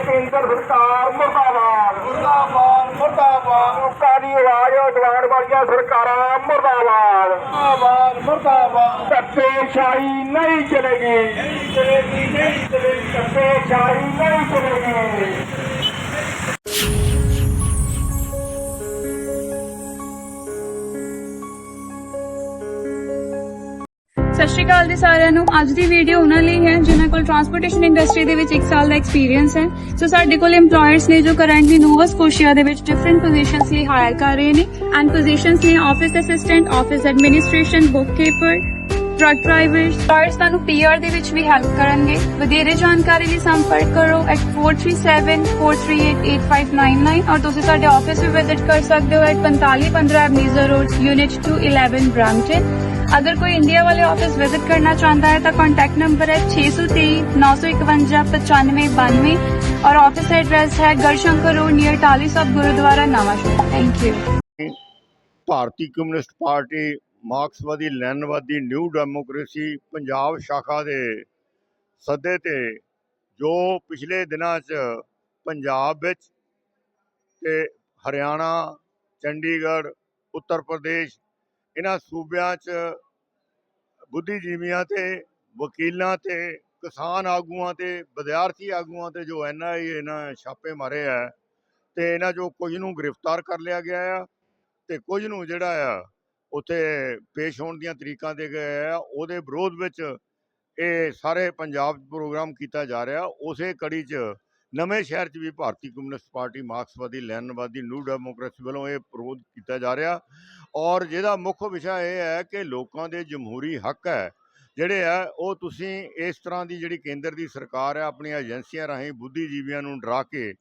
ਕੇਂਦਰ ਸਰਕਾਰ ਮੁਰਦਾਬਾਦ ਮੁਰਦਾਬਾਦ ਮੁਰਦਾਬਾਦ ਲੋਕਾਂ ਦੀ ਆਵਾਜ਼ ਉਠਾਉਣ ਵਾਲੀਆਂ ਸਰਕਾਰਾਂ ਮੁਰਦਾਬਾਦ ਮੁਰਦਾਬਾਦ ਮੁਰਦਾਬਾਦ ਕੱਤੇ ਸ਼ਾਹੀ ਨਹੀਂ ਚਲੇਗੀ ਨਹੀਂ ਚਲੇਗੀ ਨਹੀਂ ਚਲੇਗੀ ਕੱਤੇ ਸ਼ਾਹੀ ਨਹੀਂ ਚਲੇਗੀ ਸਤਿ ਸ਼੍ਰੀ ਅਕਾਲ ਜੀ ਸਾਰਿਆਂ ਨੂੰ। ਅੱਜ ਦੀ ਵੀਡੀਓ ਉਹਨਾਂ ਲਈ ਹੈ, ਜਿਨ੍ਹਾਂ ਕੋਲ ਟਰਾਂਸਪੋਰਟੇਸ਼ਨ ਇੰਡਸਟਰੀ ਦੇ ਵਿੱਚ 1 ਸਾਲ ਦਾ ਐਕਸਪੀਰੀਅੰਸ ਹੈ। ਸੋ ਸਾਡੇ ਕੋਲ EMPLOYERS ਨੇ ਜੋ ਕਰੰਟਲੀ ਨੋਵਾ ਸਕੋਸ਼ੀਆ ਦੇ ਵਿੱਚ ਡਿਫਰੈਂਟ ਪੋਜੀਸ਼ਨਸ ਲਈ ਹਾਇਰ ਕਰ ਰਹੇ ਨੇ। ਐਂਡ ਪੋਜੀਸ਼ਨਸ ਨੇ office assistant office administration bookkeeper truck driver stars ਤੁਹਾਨੂੰ ਪੀਆਰ ਦੇ ਵਿੱਚ ਵੀ ਹੈਲਪ ਕਰਨਗੇ। ਵਧੇਰੇ ਜਾਣਕਾਰੀ ਲਈ ਸੰਪਰਕ ਕਰੋ @43743888599 ਔਰ ਤੁਸੀਂ ਸਾਡੇ ਆਫਿਸ ਵੀ ਵਿਜ਼ਿਟ ਕਰ ਸਕਦੇ ਹੋ ਐਟ 4515 ਐਵਨਿਊ ਰੋਡ ਯੂਨਿਟ 2 11 ਅਗਰ ਕੋਈ ਇੰਡੀਆ ਵਾਲੇ ਆਫਿਸ ਵਿਜ਼ਿਟ ਕਰਨਾ ਚਾਹੁੰਦਾ ਹੈ, ਤਾਂ ਕੰਟੈਕਟ ਨੰਬਰ ਹੈ 6039519592 ਔਰ ਆਫਿਸ ਐਡਰੈਸ ਹੈ ਗਰਸ਼ੰਕਰ ਰੋਡ ਨੀਅਰ ਟਾਲੀ ਸਾਹਿਬ, ਗੁਰਦੁਆਰਾ ਨਵਾਂ thank you Bharti communist party ਮਾਰਕਸਵਾਦੀ, ਲੈਨਵਾਦੀ ਨਿਊ ਡੈਮੋਕ੍ਰੇਸੀ ਪੰਜਾਬ ਸ਼ਾਖਾ ਦੇ ਸੱਦੇ ਤੇ ਜੋ ਪਿਛਲੇ ਦਿਨਾਂ 'ਚ ਪੰਜਾਬ ਵਿੱਚ ਤੇ ਹਰਿਆਣਾ, ਚੰਡੀਗੜ੍ਹ, ਉੱਤਰ ਪ੍ਰਦੇਸ਼ ਇਹਨਾਂ ਸੂਬਿਆਂ 'ਚ ਬੁੱਧੀਜੀਵੀਆਂ ਤੇ, ਵਕੀਲਾਂ ਤੇ, ਕਿਸਾਨ ਆਗੂਆਂ ਤੇ, ਵਿਦਿਆਰਥੀ ਆਗੂਆਂ ਤੇ ਜੋ ਐਨਆਈ ਇਹਨਾਂ ਛਾਪੇ ਮਾਰੇ ਆ, ਤੇ ਇਹਨਾਂ 'ਚੋਂ ਕੁਝ ਨੂੰ ਗ੍ਰਿਫਤਾਰ ਕਰ ਲਿਆ ਗਿਆ ਆ, ਤੇ ਕੁਝ ਨੂੰ ਜਿਹੜਾ ਆ, ਉੱਥੇ ਪੇਸ਼ ਹੋਣ ਦੀਆਂ ਤਰੀਕਾਂ ਦੇ ਗਏ ਆ, ਉਹਦੇ ਵਿਰੋਧ ਵਿੱਚ ਇਹ ਸਾਰੇ ਪੰਜਾਬ ਪ੍ਰੋਗਰਾਮ ਕੀਤਾ ਜਾ ਰਿਹਾ, ਉਸੇ ਕੜੀ 'ਚ ਨਵੇਂ ਸ਼ਹਿਰ 'ਚ ਵੀ ਭਾਰਤੀ ਕਮਿਊਨਿਸਟ ਪਾਰਟੀ ਮਾਰਕਸਵਾਦੀ ਲੈਨਵਾਦੀ ਨਿਊ ਡੈਮੋਕ੍ਰੇਸੀ ਵੱਲੋਂ ਇਹ ਵਿਰੋਧ ਕੀਤਾ ਜਾ ਰਿਹਾ ਔਰ ਜਿਹਦਾ ਮੁੱਖ ਵਿਸ਼ਾ ਇਹ ਹੈ ਕਿ ਲੋਕਾਂ ਦੇ ਜਮਹੂਰੀ ਹੱਕ ਹੈ, ਜਿਹੜੇ ਆ ਉਹ ਤੁਸੀਂ ਇਸ ਤਰ੍ਹਾਂ ਦੀ ਜਿਹੜੀ ਕੇਂਦਰ ਦੀ ਸਰਕਾਰ ਹੈ, ਆਪਣੀਆਂ ਏਜੰਸੀਆਂ ਰਾਹੀਂ ਬੁੱਧੀਜੀਵੀਆਂ ਨੂੰ ਡਰਾ ਕੇ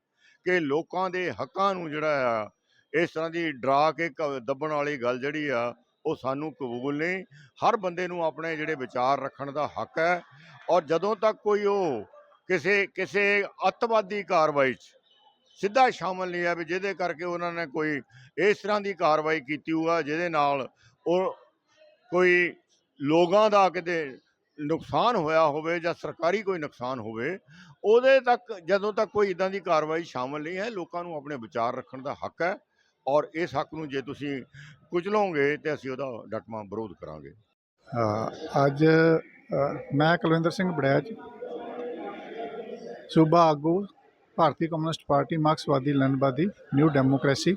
ਕਿ ਲੋਕਾਂ ਦੇ ਹੱਕਾਂ ਨੂੰ ਜਿਹੜਾ ਆ, ਇਸ ਤਰ੍ਹਾਂ ਦੀ ਡਰਾ ਕੇ ਕ- ਦੱਬਣ ਵਾਲੀ ਗੱਲ ਜਿਹੜੀ ਆ, ਉਹ ਸਾਨੂੰ ਕਬੂਲ ਨਹੀਂ। ਹਰ ਬੰਦੇ ਨੂੰ ਆਪਣੇ ਜਿਹੜੇ ਵਿਚਾਰ ਰੱਖਣ ਦਾ ਹੱਕ ਹੈ ਔਰ ਜਦੋਂ ਤੱਕ ਕੋਈ ਉਹ ਕਿਸੇ ਕਿਸੇ ਅੱਤਵਾਦੀ ਕਾਰਵਾਈ 'ਚ ਸਿੱਧਾ ਸ਼ਾਮਲ ਨਹੀਂ ਹੈ ਵੀ ਜਿਹਦੇ ਕਰਕੇ ਉਹਨਾਂ ਨੇ ਕੋਈ ਇਸ ਤਰ੍ਹਾਂ ਦੀ ਕਾਰਵਾਈ ਕੀਤੀ ਹੋਆ ਜਿਹਦੇ ਨਾਲ ਉਹ ਕੋਈ ਲੋਕਾਂ ਦਾ ਕਿਤੇ ਨੁਕਸਾਨ ਹੋਇਆ ਹੋਵੇ ਜਾਂ ਸਰਕਾਰੀ ਕੋਈ ਨੁਕਸਾਨ ਹੋਵੇ, ਉਹਦੇ ਤੱਕ ਜਦੋਂ ਤੱਕ ਕੋਈ ਇਦਾਂ ਦੀ ਕਾਰਵਾਈ ਸ਼ਾਮਲ ਨਹੀਂ ਹੈ, ਲੋਕਾਂ ਨੂੰ ਆਪਣੇ ਵਿਚਾਰ ਰੱਖਣ ਦਾ ਹੱਕ ਹੈ ਔਰ ਇਸ ਹੱਕ ਨੂੰ ਜੇ ਤੁਸੀਂ ਕੁਚਲੋਗੇ ਤੇ ਅਸੀਂ ਉਹਦਾ ਡਟਵਾਂ ਵਿਰੋਧ ਕਰਾਂਗੇ। ਅੱਜ ਮੈਂ ਕੁਲਵਿੰਦਰ ਸਿੰਘ ਬੜੈਚ ਸੂਬਾ ਆਗੂ ਭਾਰਤੀ ਕਮਿਊਨਿਸਟ ਪਾਰਟੀ ਮਾਰਕਸਵਾਦੀ ਲੰਨਵਾਦੀ ਨਿਊ ਡੈਮੋਕ੍ਰੇਸੀ।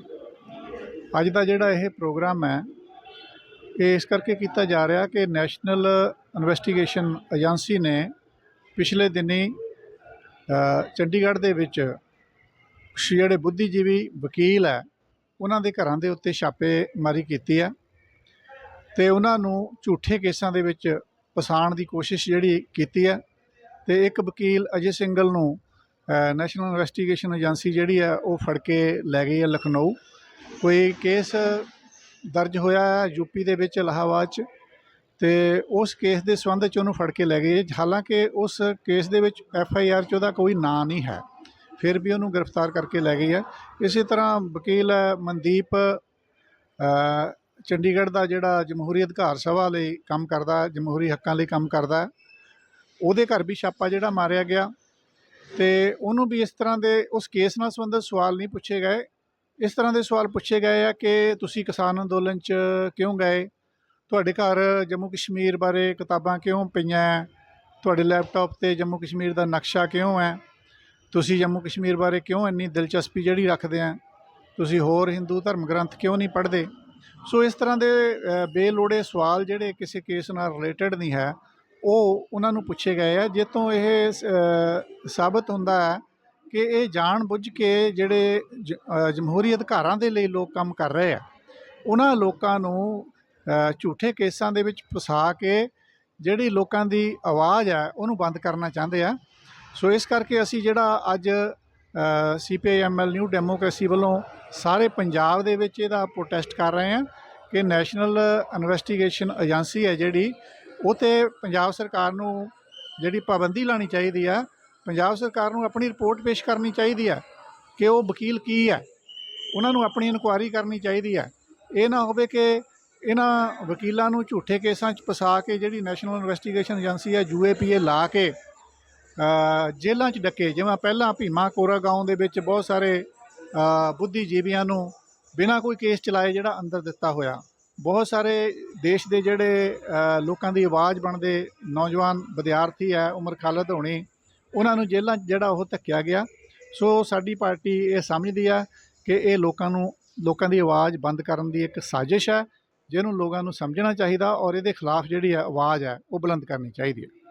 ਅੱਜ ਦਾ ਜਿਹੜਾ ਇਹ ਪ੍ਰੋਗਰਾਮ ਹੈ, ਇਹ ਇਸ ਕਰਕੇ ਕੀਤਾ ਜਾ ਰਿਹਾ ਕਿ ਨੈਸ਼ਨਲ ਇਨਵੈਸਟੀਗੇਸ਼ਨ ਏਜੰਸੀ ਨੇ ਪਿਛਲੇ ਦਿਨੀ ਚੰਡੀਗੜ੍ਹ ਦੇ ਵਿੱਚ ਜਿਹੜੇ ਬੁੱਧੀਜੀਵੀ ਵਕੀਲ ਹੈ, ਉਹਨਾਂ ਦੇ ਘਰਾਂ ਦੇ ਉੱਤੇ ਛਾਪੇਮਾਰੀ ਕੀਤੀ ਹੈ ਤੇ ਉਹਨਾਂ ਨੂੰ ਝੂਠੇ ਕੇਸਾਂ ਦੇ ਵਿੱਚ ਪਸਾਣ ਦੀ ਕੋਸ਼ਿਸ਼ ਜਿਹੜੀ ਕੀਤੀ ਹੈ। ਤੇ ਇੱਕ ਵਕੀਲ ਅਜੇ ਸਿੰਗਲ ਨੂੰ ਨੈਸ਼ਨਲ ਇਨਵੈਸਟੀਗੇਸ਼ਨ ਏਜੰਸੀ ਜਿਹੜੀ ਹੈ, ਉਹ ਫੜ ਕੇ ਲੈ ਗਈ ਹੈ ਲਖਨਊ। ਕੋਈ ਕੇਸ ਦਰਜ ਹੋਇਆ ਹੈ ਯੂਪੀ ਦੇ ਵਿੱਚ ਇਲਾਹਾਬਾਦ 'ਚ ਤੇ ਉਸ ਕੇਸ ਦੇ ਸੰਬੰਧ 'ਚ ਉਹਨੂੰ ਫੜ ਕੇ ਲੈ ਗਏ। ਹਾਲਾਂਕਿ ਉਸ ਕੇਸ ਦੇ ਵਿੱਚ ਐਫ ਆਈ ਆਰ 'ਚ ਉਹਦਾ ਕੋਈ ਨਾਂ ਨਹੀਂ ਹੈ। ਫਿਰ ਵੀ ਉਹਨੂੰ ਗ੍ਰਿਫਤਾਰ ਕਰਕੇ ਲੈ ਗਈ ਹੈ। ਇਸੇ ਤਰ੍ਹਾਂ ਵਕੀਲ ਮਨਦੀਪ ਚੰਡੀਗੜ੍ਹ ਦਾ ਜਿਹੜਾ ਜਮਹੂਰੀ ਅਧਿਕਾਰ ਸਭਾ ਲਈ ਕੰਮ ਕਰਦਾ, ਜਮਹੂਰੀ ਹੱਕਾਂ ਲਈ ਕੰਮ ਕਰਦਾ ਉਹਦੇ ਘਰ ਵੀ ਛਾਪਾ ਜਿਹੜਾ ਮਾਰਿਆ ਗਿਆ ਤੇ ਉਹਨੂੰ ਵੀ ਇਸ ਤਰ੍ਹਾਂ ਦੇ ਉਸ ਕੇਸ ਨਾਲ ਸੰਬੰਧਿਤ ਸਵਾਲ ਨਹੀਂ ਪੁੱਛੇ ਗਏ। ਇਸ ਤਰ੍ਹਾਂ ਦੇ ਸਵਾਲ ਪੁੱਛੇ ਗਏ ਆ ਕਿ ਤੁਸੀਂ ਕਿਸਾਨ ਅੰਦੋਲਨ 'ਚ ਕਿਉਂ ਗਏ? ਤੁਹਾਡੇ ਘਰ ਜੰਮੂ ਕਸ਼ਮੀਰ ਬਾਰੇ ਕਿਤਾਬਾਂ ਕਿਉਂ ਪਈਆਂ? ਹੈ? ਤੁਹਾਡੇ ਲੈਪਟਾਪ ਤੇ ਜੰਮੂ ਕਸ਼ਮੀਰ ਦਾ ਨਕਸ਼ਾ ਕਿਉਂ ਹੈ? ਤੁਸੀਂ ਜੰਮੂ ਕਸ਼ਮੀਰ ਬਾਰੇ ਕਿਉਂ ਇੰਨੀ ਦਿਲਚਸਪੀ ਜਿਹੜੀ ਰੱਖਦੇ ਆ? ਤੁਸੀਂ ਹੋਰ ਹਿੰਦੂ ਧਰਮ ਗ੍ਰੰਥ ਕਿਉਂ ਨਹੀਂ ਪੜ੍ਹਦੇ? ਸੋ ਇਸ ਤਰ੍ਹਾਂ ਦੇ ਬੇਲੋੜੇ ਸਵਾਲ ਜਿਹੜੇ ਕਿਸੇ ਕੇਸ ਨਾਲ ਰਿਲੇਟਡ ਨਹੀਂ ਹੈ। ਉਹ ਉਹਨਾਂ ਨੂੰ ਪੁੱਛੇ ਗਏ ਆ ਜਿਸ ਤੋਂ ਇਹ ਸਾਬਤ ਹੁੰਦਾ ਹੈ ਕਿ ਇਹ ਜਾਣ ਬੁੱਝ ਕੇ ਜਿਹੜੇ ਜ- ਜਮਹੂਰੀ ਅਧਿਕਾਰਾਂ ਦੇ ਲਈ ਲੋਕ ਕੰਮ ਕਰ ਰਹੇ ਆ, ਉਹਨਾਂ ਲੋਕਾਂ ਨੂੰ ਝੂਠੇ ਕੇਸਾਂ ਦੇ ਵਿੱਚ ਫਸਾ ਕੇ ਜਿਹੜੀ ਲੋਕਾਂ ਦੀ ਆਵਾਜ਼ ਹੈ ਉਹਨੂੰ ਬੰਦ ਕਰਨਾ ਚਾਹੁੰਦੇ ਆ। ਸੋ ਇਸ ਕਰਕੇ ਅਸੀਂ ਜਿਹੜਾ ਅੱਜ ਸੀਪੀਆਈਐਮਐਲ ਨਿਊ ਡੈਮੋਕ੍ਰੇਸੀ ਵੱਲੋਂ ਸਾਰੇ ਪੰਜਾਬ ਦੇ ਵਿੱਚ ਇਹਦਾ ਪ੍ਰੋਟੈਸਟ ਕਰ ਰਹੇ ਹਾਂ ਕਿ ਨੈਸ਼ਨਲ ਇਨਵੈਸਟੀਗੇਸ਼ਨ ਏਜੰਸੀ ਹੈ ਜਿਹੜੀ ਉਹ ਤੇ ਪੰਜਾਬ ਸਰਕਾਰ ਨੂੰ ਜਿਹੜੀ ਪਾਬੰਦੀ ਲਾਣੀ ਚਾਹੀਦੀ ਆ, ਪੰਜਾਬ ਸਰਕਾਰ ਨੂੰ ਆਪਣੀ ਰਿਪੋਰਟ ਪੇਸ਼ ਕਰਨੀ ਚਾਹੀਦੀ ਆ ਕਿ ਉਹ ਵਕੀਲ ਕੀ ਹੈ ਉਹਨਾਂ ਨੂੰ ਆਪਣੀ ਇਨਕੁਆਇਰੀ ਕਰਨੀ ਚਾਹੀਦੀ ਹੈ ਇਹ ਨਾ ਹੋਵੇ ਕਿ ਇਹਨਾਂ ਵਕੀਲਾਂ ਨੂੰ ਝੂਠੇ ਕੇਸਾਂ 'ਚ ਫਸਾ ਕੇ ਜਿਹੜੀ ਨੈਸ਼ਨਲ ਇਨਵੈਸਟੀਗੇਸ਼ਨ ਏਜੰਸੀ ਹੈ ਯੂਏਪੀਏ ਲਾ ਕੇ ਜੇਲ੍ਹਾਂ 'ਚ ਡੱਕੇ। ਜਿਵੇਂ ਪਹਿਲਾਂ ਭੀਮਾ ਕੋਰਾਗਾঁव ਦੇ ਵਿੱਚ ਬਹੁਤ ਸਾਰੇ ਬੁੱਧੀਜੀਵੀਆਂ ਨੂੰ ਬਿਨਾਂ ਕੋਈ ਕੇਸ ਚਲਾਏ ਜਿਹੜਾ ਅੰਦਰ ਦਿੱਤਾ ਹੋਇਆ। ਬਹੁਤ ਸਾਰੇ ਦੇਸ਼ ਦੇ ਜਿਹੜੇ ਲੋਕਾਂ ਦੀ ਆਵਾਜ਼ ਬਣਦੇ ਨੌਜਵਾਨ ਵਿਦਿਆਰਥੀ ਹੈ, ਉਮਰ ਖਾਲਦ ਹੋਣੀ, ਉਹਨਾਂ ਨੂੰ ਜੇਲ੍ਹਾਂ ਜਿਹੜਾ ਉਹ ਧੱਕਿਆ ਗਿਆ। ਸੋ ਸਾਡੀ ਪਾਰਟੀ ਇਹ ਸਮਝਦੀ ਆ ਕਿ ਇਹ ਲੋਕਾਂ ਨੂੰ, ਲੋਕਾਂ ਦੀ ਆਵਾਜ਼ ਬੰਦ ਕਰਨ ਦੀ ਇੱਕ ਸਾਜ਼ਿਸ਼ ਹੈ, ਜਿਹਨੂੰ ਲੋਕਾਂ ਨੂੰ ਸਮਝਣਾ ਚਾਹੀਦਾ ਔਰ ਇਹਦੇ ਖਿਲਾਫ ਜਿਹੜੀ ਹੈ ਆਵਾਜ਼ ਹੈ, ਉਹ ਬੁਲੰਦ ਕਰਨੀ ਚਾਹੀਦੀ ਹੈ।